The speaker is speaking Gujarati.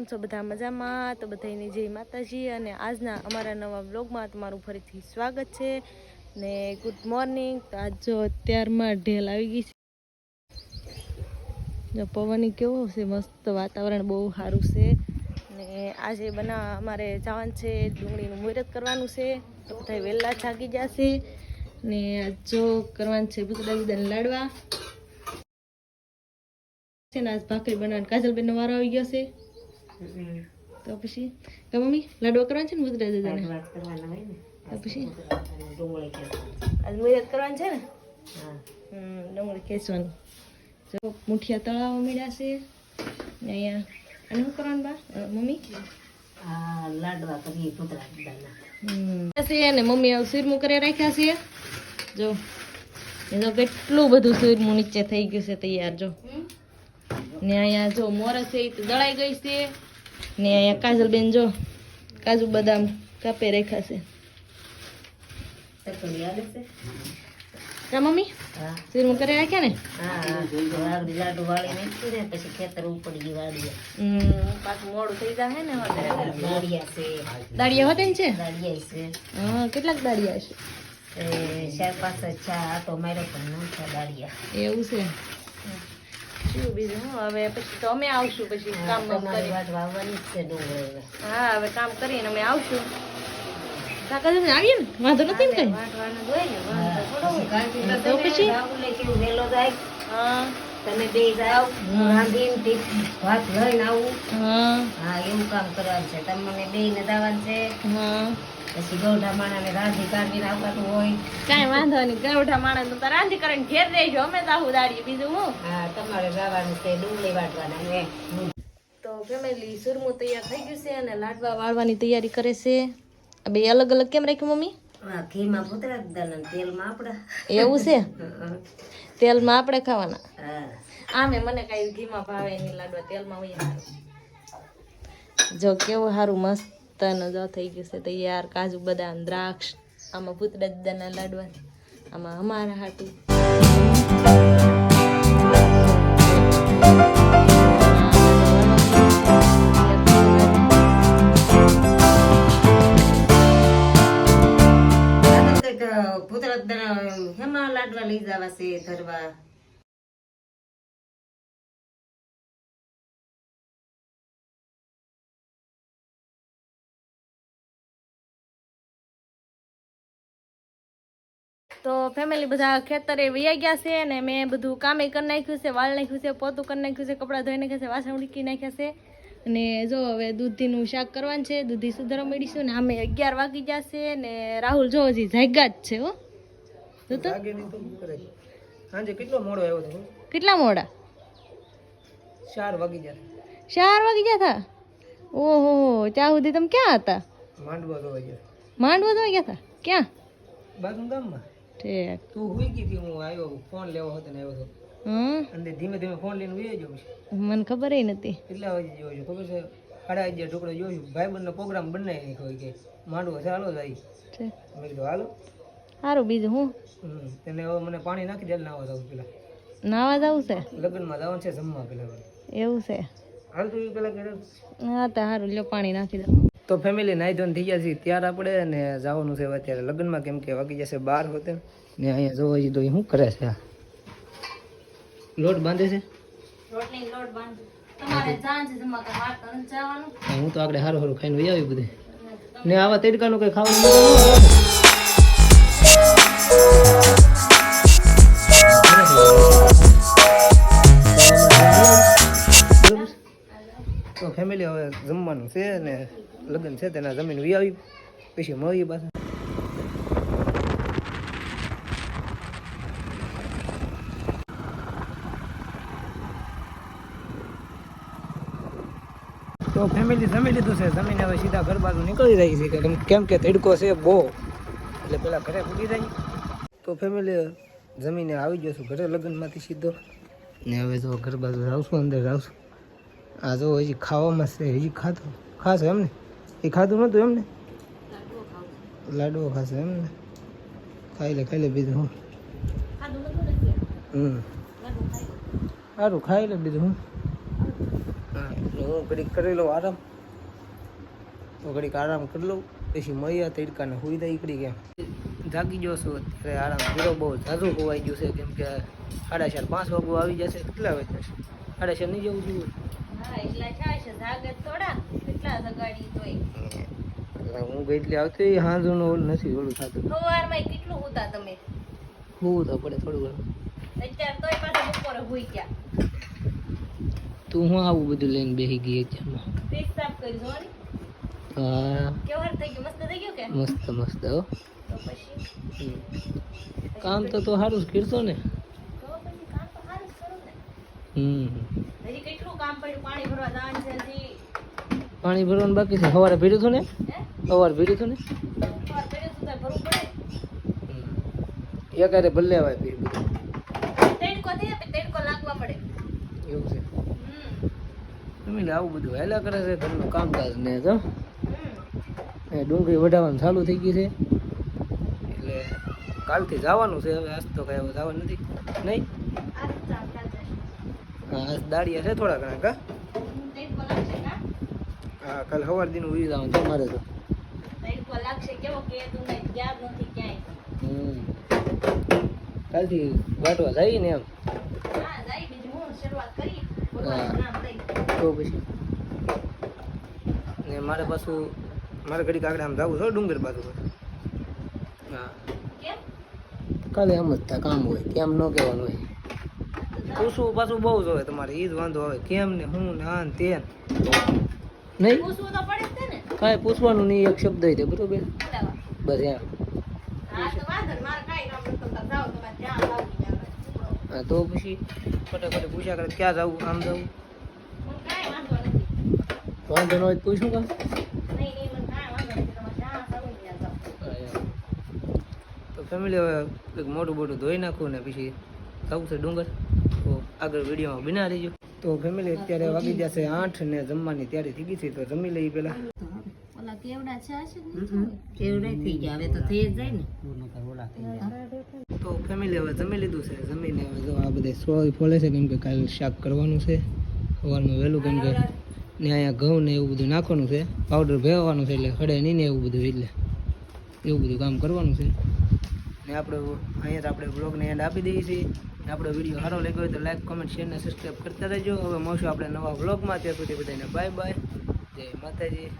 કેમ છો? બધા મજામાં? તો બધાને જય માતાજી અને આજના અમારા નવા બ્લોગમાં તમારું ફરીથી સ્વાગત છે. ને ગુડ મોર્નિંગ. તો આજ જો અત્યારમાં ઢેલ આવી ગઈ છે. પવન કેવો છે? મસ્ત વાતાવરણ, બહુ સારું છે. ને આજે બના અમારે જવાનું છે, ડુંગળીનું મુહૂર્ત કરવાનું છે. તો બધા વહેલા જાગી જશે ને આજ જો કરવાનું છે ભૂતડા બીજાને લાડવા. છે ને આજ ભાખરી બનાવવાની, કાજલબેનનો વારો આવી ગયો છે. તો પછી? તો મમ્મી લાડવા કરવાના છે ને ગુજરાત દાદાને તો પછી? આજ મુહૂર્ત કરવાનું છે ને? હમ ડુંગળી ખેંચવાની જો મુઠિયા તળાવ મળ્યા છે. ને અહીંયા અને શું કરવાનું બા? મમ્મી? લાડવા કરીએ છે ને મમ્મી આવું શીરમું કરી રાખ્યા છે. જો કેટલું બધું શીરમું નીચે થઈ ગયું છે તૈયાર જો. ને અહીંયા જો મોરસ છે એ તો દળાઈ ગઈ છે. ને અહીંયા કાજલબેન જો કાજુ બદામ કાપે રેખા છે. તકડી આવે છે કા મમ્મી? શીરમું કરી રાખ્યા ને? હા લાડુ વાળી નાખી ને પછી ખેતર ઉપડી વાડીએ. હમ. પાછું મોડું થઈ જાય ને દાળિયા છે. દાળિયા હોતે ને છે? દાળિયા છે. હા કેટલાક દાળિયા છે. એ ચાર પાંચ ચા આટો માર્યો પણ ન દાળિયા. એવું છે. બીજું હું? હવે પછી તો અમે આવશું પછી કામ બામ તમારી કરી. વાત વાવવાની જ છે હા હવે કામ કરીને અમે આવશું. કાકા તમે આવીએ ને? વાંધો નથી ને કઈ? વાટવાનું જ હોય ને વાંધો થોડો હોય. તો પછી? બાબુને જાય? હા. તમે બે જાઓ હું રાંધીને ભાત લઈને આવું હા. હા એવું કામ કરવાનું છે. તમને બે ને દાવાનું છે. હા. પછી ગૌઠા માણા ને રાંધી કાઢીને આવવાનું હોય. કાંઈ વાંધો નહીં ગૌઠા માણસ તો રાંધી કરીને ઘેર રહેજો અમે તો આવું દાડીએ બીજું હું. હા તમારે ગાવાનું છે ડુંગળી વાટવાના તો ફેમિલી સુરમું તૈયાર થઈ ગયું છે અને લાડવા વાળવાની તૈયારી કરે છે. આ બે અલગ અલગ કેમ રાખ્યું મમ્મી? ઘીમાં પૂતરા દાના તેલમાં આપડા એવું છે? તેલમાં આપણે ખાવાના? આમે મને કઈ ઘીમાં ભાવે નહીં લાડવા તેલમાં હોય જો કેવું સારું મસ્ત ને જો થઈ ગયું છે તૈયાર, કાજુ, બદામ, દ્રાક્ષ, આમાં ભૂતડા દાદાના લાડવા, આમાં અમારા હાટું. દાના હેમાં લાડવા લઈ જવા છે, ધરવા. તો ફેમિલી બધા ખેતરે વૈયા ગયા છે અને મેં બધું કામે કરી નાખ્યું છે વાળ નાખ્યું છે પોતું કરી નાખ્યું છે કપડાં ધોઈ નાખ્યા છે વાસણ ઉડકી નાખ્યા છે. અને જો હવે દૂધીનું શાક કરવાનું છે દૂધી સુધારો મેળવીશું ને અમે અગિયાર વાગી ગયા છે ને રાહુલ જો હજી જાગ્યા જ છે હો. સાંજે કેટલો મોડો આવ્યો હતો કેટલા મોડા? ચાર વાગી ગયા. ચાર વાગી ગયા હતા ઓહો ત્યાં સુધી તમે ક્યાં હતા? માંડવા જોવા ગયા. માંડવા તો ગયા હતા ક્યાં? બાજુ ગામમાં? ઠીક. તું હુઈ ગઈ હતી હું આવ્યો ફોન લેવો હતો ને આવ્યો હતો. હમ? અને ધીમે ધીમે ફોન લઈને ઉઈ ગયો મને ખબર નથી. કેટલા વાગે જોયો છું? ખબર છે? સાડા અગિયાર ટુકડો જોયો છું. ભાઈબંધનો પ્રોગ્રામ બનાવી નાખ્યો કે. માંડવો ચાલો જાય. મેં કીધું હાલો. સારું બીજું હું? તેને હવે મને પાણી નાખી દે નાવા જાવ પેલા. નાવા જાવ છે? લગ્નમાં જવાનું છે જમવા પેલા એવું છે. હાલ તું પેલા કે હા તો સારું લ્યો પાણી નાખી દો. તો ફેમિલી નાઈ ધોન થઈ ગયા છે ત્યાર આપણે ને જવાનું છે અત્યારે લગ્નમાં કેમ કે વાગી જશે બાર હોતે. ને અહીંયા જોવા જઈએ તો એ શું કરે છે લોટ બાંધે છે? હા, તો આગળ સારું સારું ખાઈને વહી આવી બધે. ને આવા તડકાનું કઈ ખાવાનું? તો ફેમિલી હવે જમવાનું છે ને લગ્ન છે તેના જમીન વી આવી પછી મળીએ પાછા. તો ફેમિલી જમી લીધું છે. જમીને હવે સીધા ઘર બાજુ નીકળી રહી છે. કેમ કેમ કે તડકો છે બહુ. એટલે પેલા ઘરે પૂરી જાય તો ફેમિલી જમીને આવી ગયો છું. ઘરે લગ્નમાંથી સીધો. ને હવે જો ઘર બાજુ આવશું અંદર આવશું આ જો હજી ખાવામાં છે હજી ખાધું. ખાશે એમને એ ખાધું નહોતું એમને લાડવો ખાશે એમને ખાઈ લે ખાઈ લે બીજું હું? હમ. સારું ખાઈ લે. બીજું હું? હા ઘડીક કરી લઉં આરામ. તો ઘડીક આરામ કરી લઉં. પછી મળ્યા તડકાને હુઈ દઈ એકડી કેમ જાગી ગયો છું અત્યારે આરામ. કર્યો બહુ ઝાઝું ખોવાઈ ગયું છે. કેમ કે સાડા ચાર પાંચ વાગું આવી જશે. કેટલા વાગે સાડા ચાર નહીં જવું છું. કેટલા જગાડી તોય હું ગઈટલી આવતી હાંજુનું ઓલું નથી ઓલું થતું. સવારમાં કેટલું હોતા તમે? હું તો પડે થોડું ઘણું. અત્યારે તોય પાછા બપોરે હોઈ ગયા. તું હું આવું બધું લઈને બેસી ગઈ સાફ કરી ને હા. કેવું થઈ ગયું? મસ્ત થઈ ગયું કે? મસ્ત મસ્ત હો. તો પછી? કામ તો તો સારું જ કરશો ને. હમ. હજી કેટલું કામ પડ્યું? પાણી ભરવા જવાનું છે હજી. પાણી ભરવાનું બાકી છે. સવારે ભીડ્યું હતું ને? સવારે ભીડ્યું હતું ને? એકારે ભલે આવે એવું છે. હમ. આવું બધું હેલા કરે છે ઘરનું કામકાજ ને તો એ ડુંગળી વઢાવવાનું ચાલુ થઈ ગઈ છે. એટલે કાલથી જવાનું છે હવે આજ તો કઈ જવાનું નથી. નહીં? હા દાળિયા દાડિયા છે થોડા ઘણા કા? હા કાલ સવાર દિન ઉડી જવાનું છે મારે તો. કાલથી વાટવા જઈએ ને એમ? હા જાય હું હા. તો પછી? ને મારે પાછું મારે ઘડીક આગળ આમ જવું છે ડુંગર બાજુ હા. કાલે એમ જ થાય કામ હોય કેમ ન કહેવાનું હોય. પૂછવું પાછું બહુ જ હોય તમારે એ જ વાંધો આવે કેમ ને હું ને આ ને તે. નહીં? કાંઈ પૂછવાનું નહીં એક શબ્દ હોય તે બરોબર? બસ એમ. હા તો પછી ફટાફટ પૂછ્યા કરે ક્યાં જવું આમ જવું? વાંધો. ન હોય પૂછું જાઓ. તો ફેમિલી હવે કંઈક મોટું મોટું ધોઈ નાખું ને પછી જવું છે ડુંગર. તો આગળ વિડીયોમાં બિના રહીજો. તો ફેમિલી અત્યારે વાગી જશે આઠ ને જમવાની તૈયારી થઈ ગઈ છે તો જમી લઈએ પહેલા. ઓલા કેવડા છે આ છે ને? કેવડે થઈ ગયા હવે તો થઈ જ જાય ને. તો ફેમિલી હવે જમી લીધું છે જમીને હવે જો આ બધે સોય ફોલે છે કેમ કે કાલે શાક કરવાનું છે. સવારમાં વહેલું કેમ કે ને અહીંયા ઘઉં ને એવું બધું નાખવાનું છે. પાવડર ભેવાનું છે એટલે હળે નહીં ને એવું બધું એટલે. એવું બધું કામ કરવાનું છે. ને આપણે અહીંયા તો આપણે બ્લોગને એન્ડ આપી દઈએ છીએ. આપણો વીડિયો સારો લાગ્યો હોય તો લાઈક કોમેન્ટ શેર ને સબસ્ક્રાઈબ કરતા રહેજો. હવે મળશું આપણે નવા બ્લોગમાં ત્યાં સુધી બધાને બાય બાય જય માતાજી.